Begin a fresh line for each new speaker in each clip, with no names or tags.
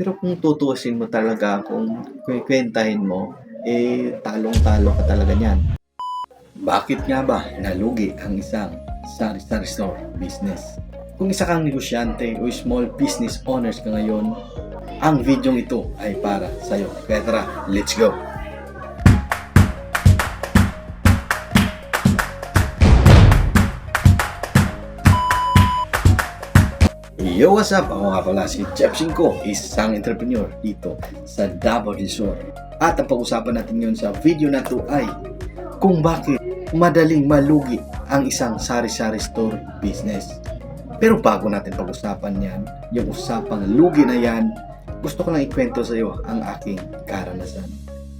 Pero kung tutuusin mo talaga, kung kwentahin mo, eh talong-talo ka talaga niyan. Bakit nga ba nalugi ang isang sari-sari store business? Kung isa kang negosyante o small business owners ka ngayon, ang video ito ay para sa'yo. Kaya tara, let's go! Yo, what's up? Ako nga pala si Jeff Cinco, isang entrepreneur dito sa Davao del. At ang pag-usapan natin ngayon sa video na to ay kung bakit madaling malugi ang isang sari-sari store business. Pero bago natin pag-usapan yan, yung usapang lugi na yan, gusto ko lang ikwento sa iyo ang aking karanasan.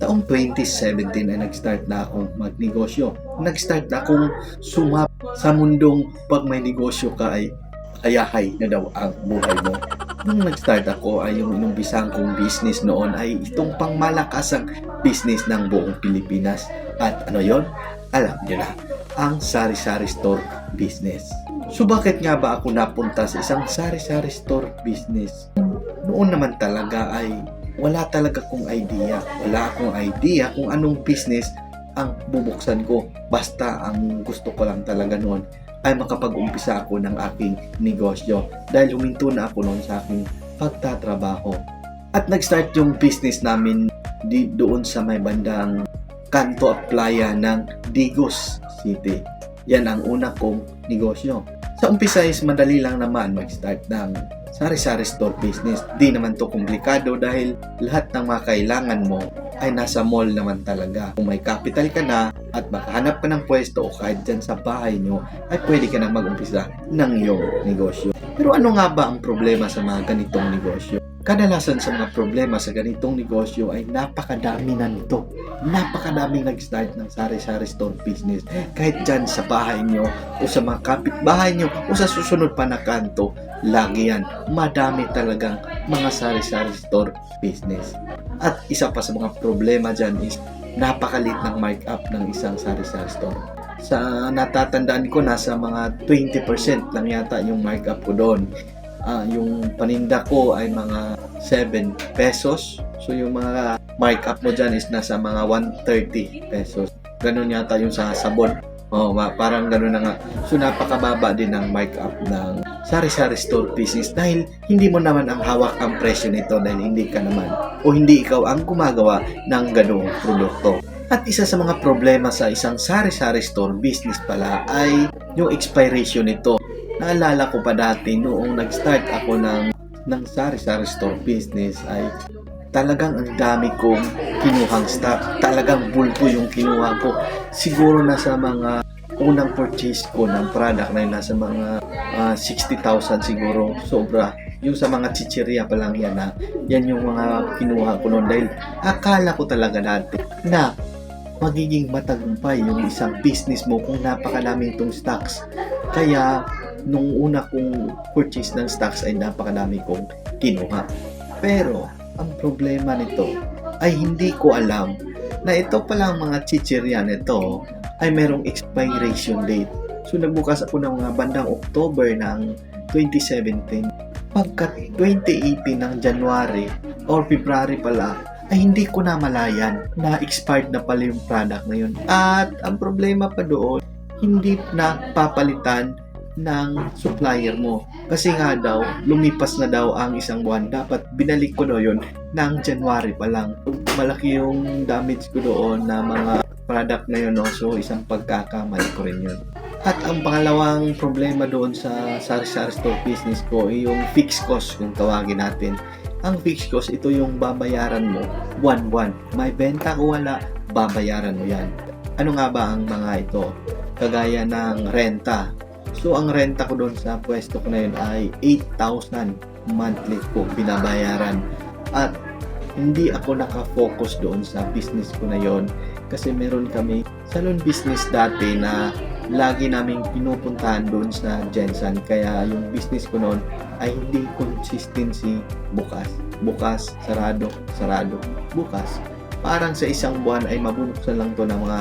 Taong 2017 ay nag-start na akong magnegosyo. Nag-start na akong sumap sa mundong pag may negosyo ka ay ayahay na daw ang buhay mo. Nung nag-start ako ay yung inumbisahan kong business noon ay itong pangmalakasang business ng buong Pilipinas. At ano yon? Alam nyo na, ang sari-sari store business. So bakit nga ba ako napunta sa isang sari-sari store business? Noon naman talaga ay wala talaga kong idea. Wala akong idea kung anong business ang bubuksan ko. Basta ang gusto ko lang talaga noon ay makapag-umpisa ako ng aking negosyo dahil huminto na ako noon sa aking pagtatrabaho. At nag-start yung business namin di doon sa may bandang kanto at playa ng Digos City. Yan ang una kong negosyo. Sa umpisa is madali lang naman mag-start ng sari-sari store business. Di naman to komplikado dahil lahat ng mga kailangan mo ay nasa mall naman talaga. Kung may capital ka na at makahanap ka ng pwesto o kahit dyan sa bahay nyo, ay pwede ka na mag-umpisa ng iyong negosyo. Pero ano nga ba ang problema sa mga ganitong negosyo? Kadalasan sa mga problema sa ganitong negosyo ay napakadami na nito. Napakadaming nag-start ng sari-sari store business. Kahit dyan sa bahay nyo o sa mga kapitbahay nyo o sa susunod pa na kanto, lagi yan. Madami talagang mga sari-sari store business. At isa pa sa mga problema dyan is napakalit ng markup ng isang sari-sari store. Sa natatandaan ko, nasa mga 20% lang yata yung markup ko doon. Ah, yung paninda ko ay mga 7 pesos. So yung mga markup mo dyan is nasa mga 130 pesos. Ganun yata yung sa sabon. Oh, parang ganun na nga. So napakababa din ng markup ng sari-sari store business dahil hindi mo naman ang hawak ang presyo nito dahil hindi ka naman o hindi ikaw ang gumagawa ng ganung produkto. At isa sa mga problema sa isang sari-sari store business pala ay yung expiration nito. Naalala ko pa dati noong nag-start ako ng ng sari-sari store business ay talagang ang dami kong kinuhang stock. Talagang bulto yung kinuha ko. Siguro nasa mga unang purchase ko ng product na nasa mga ah, 60,000 siguro. Sobra. Yung sa mga chichirya pa lang yan na yan yung mga kinuha ko noon dahil akala ko talaga dati na magiging matagumpay yung isang business mo kung napakadami itong stocks. Kaya nung una kong purchase ng stocks ay napakadami kong kinuha. Pero ang problema nito ay hindi ko alam na ito palang mga chichirya nito ay merong expiration date. So nagbukas ako ng mga bandang October ng 2017. Pagka 2018 ng January or February pala ay hindi ko na malayan na expired na pala yung product na yun. At ang problema pa doon, hindi na papalitan ng supplier mo. Kasi nga daw, lumipas na daw ang isang buwan. Dapat binalik ko na yun ng January pa lang. Malaki yung damage ko doon na mga product na yun. No? So, isang pagkakamali ko rin yun. At ang pangalawang problema doon sa sari-sari store business ko ay yung fixed cost kung tawagin natin. Ang fixed cost, ito yung babayaran mo buwan-buwan. May benta ko wala, babayaran mo yan. Ano nga ba ang mga ito? Kagaya ng renta. So, ang renta ko doon sa pwesto ko na yun ay 8,000 monthly ko binabayaran. At hindi ako nakafocus doon sa business ko na yon kasi meron kami salon business dati na lagi naming pinupuntahan doon sa Jensen. Kaya yung business ko noon ay hindi consistency bukas. Bukas, sarado, sarado, bukas. Parang sa isang buwan ay mabubuksan lang to ng mga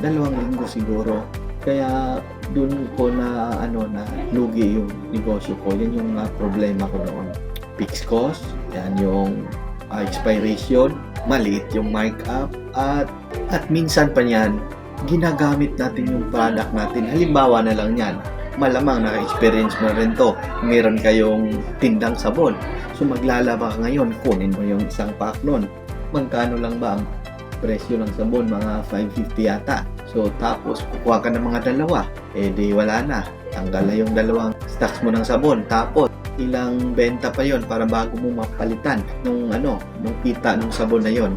dalawang linggo siguro. Kaya doon ko na ano na lugi yung negosyo ko. Yan yung mga problema ko noon. Fixed cost, yan yung ah, expiration, maliit yung markup, at, at minsan pa yan, ginagamit natin yung product natin. Halimbawa na lang yan, malamang naka-experience mo rin to. Meron kayong tindang sabon. So maglalaba ka ngayon, kunin mo yung isang pack nun. Magkano lang ba ang presyo ng sabon? Mga 550 yata. So tapos kukuha ka ng mga dalawa. Eh di wala na. Tanggal na yung dalawang stocks mo ng sabon. Tapos ilang benta pa yon para bago mo mapalitan nung ano, nung kita nung sabon na yon.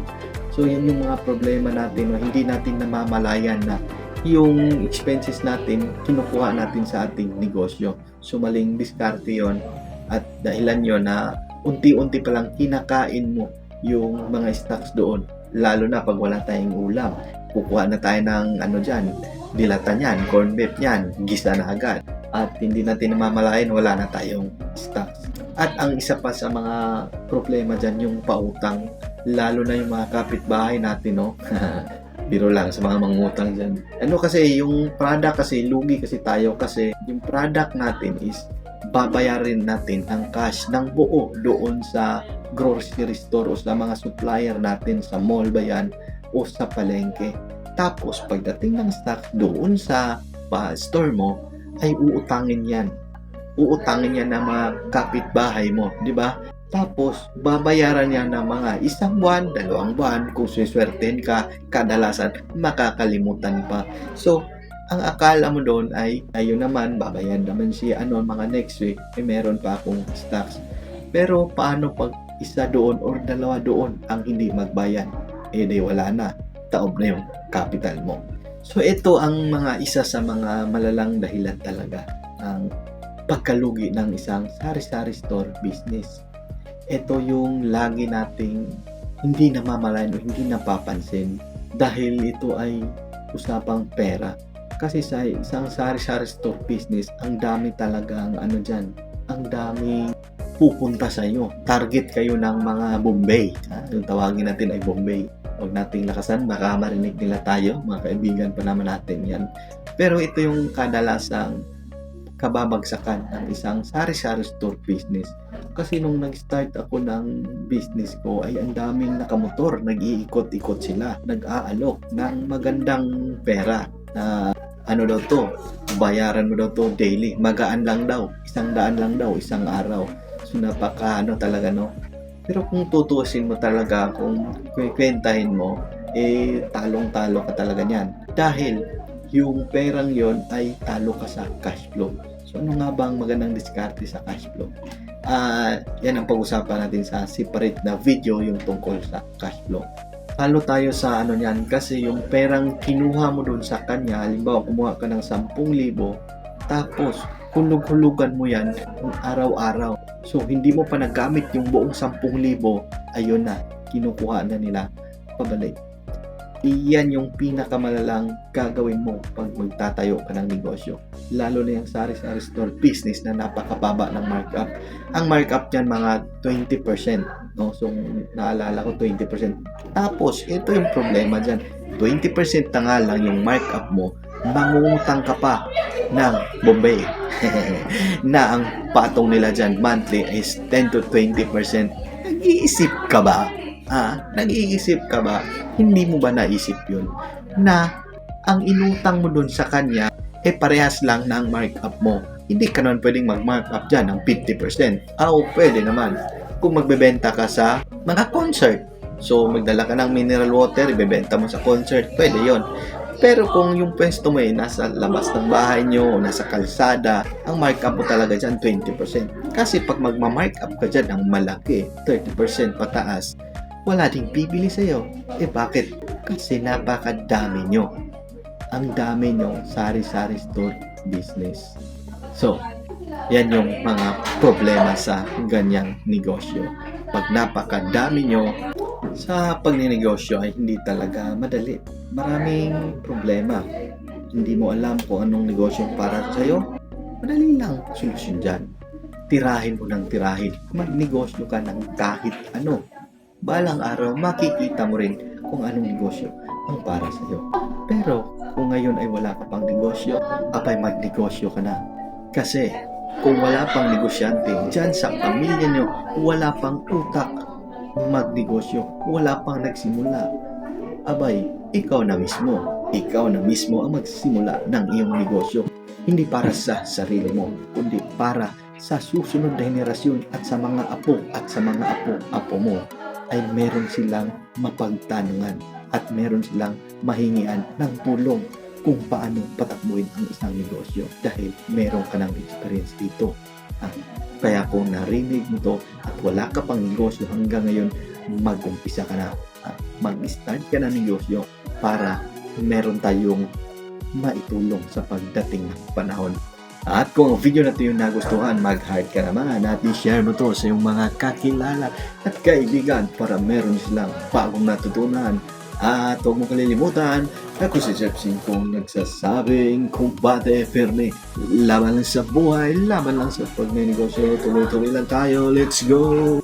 So yan yung mga problema natin no? hindi natin namamalayan na yung expenses natin kinukuha natin sa ating negosyo. So maling diskarte yon at dahilan yon na unti-unti pa lang kinakain mo yung mga stocks doon. Lalo na pag wala tayong ulam. Kukuha na tayo ng ano dyan, dilata niyan, corn beef niyan, gisa na agad. At hindi natin namamalayan, wala na tayong stocks. At ang isa pa sa mga problema dyan, yung pautang. Lalo na yung mga kapitbahay natin, no? Biro lang sa mga mangutang dyan. Ano kasi, yung product kasi, lugi kasi tayo kasi yung product natin is babayarin natin ang cash ng buo doon sa grocery store o sa mga supplier natin sa mall ba yan o sa palengke. Tapos pagdating ng stock doon sa pa store mo ay uutangin yan. Uutangin yan ng mga kapitbahay mo, di ba? Tapos, babayaran niya ng mga isang buwan, dalawang buwan, kung siswerten ka, kadalasan, makakalimutan pa. So, ang akala mo doon ay, ayun naman, babayan naman siya, ano, mga next week, eh, meron pa akong stocks. Pero, paano pag isa doon or dalawa doon ang hindi magbayan? Eh, di wala na. Taob na yung capital mo. So, ito ang mga isa sa mga malalang dahilan talaga ng pagkalugi ng isang sari-sari store business. Ito yung lagi nating hindi namamalayan o hindi napapansin dahil ito ay usapang pera. Kasi sa isang sari-sari store business, ang dami talagang ano dyan, ang daming pupunta sa inyo. Target kayo ng mga Bombay. Ha? Yung tawagin natin ay Bombay. Huwag nating lakasan, baka marinig nila tayo. Mga kaibigan pa naman natin yan. Pero ito yung kadalasang kababagsakan ng isang sari-sari store business. Kasi nung nag-start ako ng business ko ay ang daming nakamotor, nag-iikot-ikot sila, nag-aalok ng magandang pera na ano daw to, bayaran mo daw to daily, magaan lang daw, isang daan lang daw, isang araw. So napaka ano talaga no. Pero kung tutuusin mo talaga, kung kwentahin mo, eh talong-talo ka talaga niyan. Dahil yung perang yon ay talo ka sa cash flow. So ano nga ba ang magandang diskarte sa cash flow? Ah, yan ang pag-usapan natin sa separate na video yung tungkol sa cash flow. Talo tayo sa ano niyan kasi yung perang kinuha mo doon sa kanya, halimbawa kumuha ka ng 10,000 tapos hulug-hulugan mo yan kung araw-araw. So hindi mo pa nagamit yung buong 10,000, ayun na, kinukuha na nila pabalik iyan yung pinakamalalang gagawin mo pag magtatayo ka ng negosyo. Lalo na yung sari-sari store business na napakababa ng markup. Ang markup niyan mga 20%. No? So, naalala ko 20%. Tapos, ito yung problema dyan. 20% na nga lang yung markup mo, mangungutang ka pa ng Bombay. na ang patong nila dyan monthly is 10 to 20%. Nag-iisip ka ba? Ah, nag-iisip ka ba? Hindi mo ba naisip yun? Na ang inutang mo dun sa kanya, eh parehas lang ang markup mo. Hindi ka naman pwedeng mag-markup dyan ng 50%. Ah, pwede naman. Kung magbebenta ka sa mga concert. So, magdala ka ng mineral water, ibebenta mo sa concert, pwede yon. Pero kung yung pwesto mo eh, nasa labas ng bahay nyo o nasa kalsada, ang markup mo talaga dyan 20%. Kasi pag magma-markup ka dyan ng malaki, 30% pataas, wala ding bibili sa'yo. Eh bakit? Kasi napakadami nyo. Ang dami nyo sari-sari store business. So, yan yung mga problema sa ganyang negosyo. Pag napakadami nyo, sa pagninegosyo ay hindi talaga madali. Maraming problema. Hindi mo alam kung anong negosyo para sa'yo. Madali lang solusyon dyan. Tirahin mo ng tirahin. Magnegosyo ka ng kahit ano balang araw makikita mo rin kung anong negosyo ang para sa iyo. Pero kung ngayon ay wala ka pang negosyo, apay magnegosyo ka na. Kasi kung wala pang negosyante dyan sa pamilya nyo, wala pang utak magnegosyo, wala pang nagsimula, abay, ikaw na mismo, ikaw na mismo ang magsimula ng iyong negosyo. Hindi para sa sarili mo, kundi para sa susunod na henerasyon at sa mga apo at sa mga apo-apo mo ay meron silang mapagtanungan at meron silang mahingian ng tulong kung paano patakbuhin ang isang negosyo dahil meron ka ng experience dito. Ah, kaya kung narinig mo to at wala ka pang negosyo hanggang ngayon, mag-umpisa ka na. Ah, mag-start ka na negosyo para meron tayong maitulong sa pagdating ng panahon. At kung ang video na ito yung nagustuhan, mag-heart ka naman at i-share mo to sa iyong mga kakilala at kaibigan para meron silang bagong natutunan. At huwag mo kalilimutan, ako si Jeff kung nagsasabing kumbate firme. Laban lang sa buhay, laban lang sa pagnenegosyo. Tuloy-tuloy lang tayo. Let's go!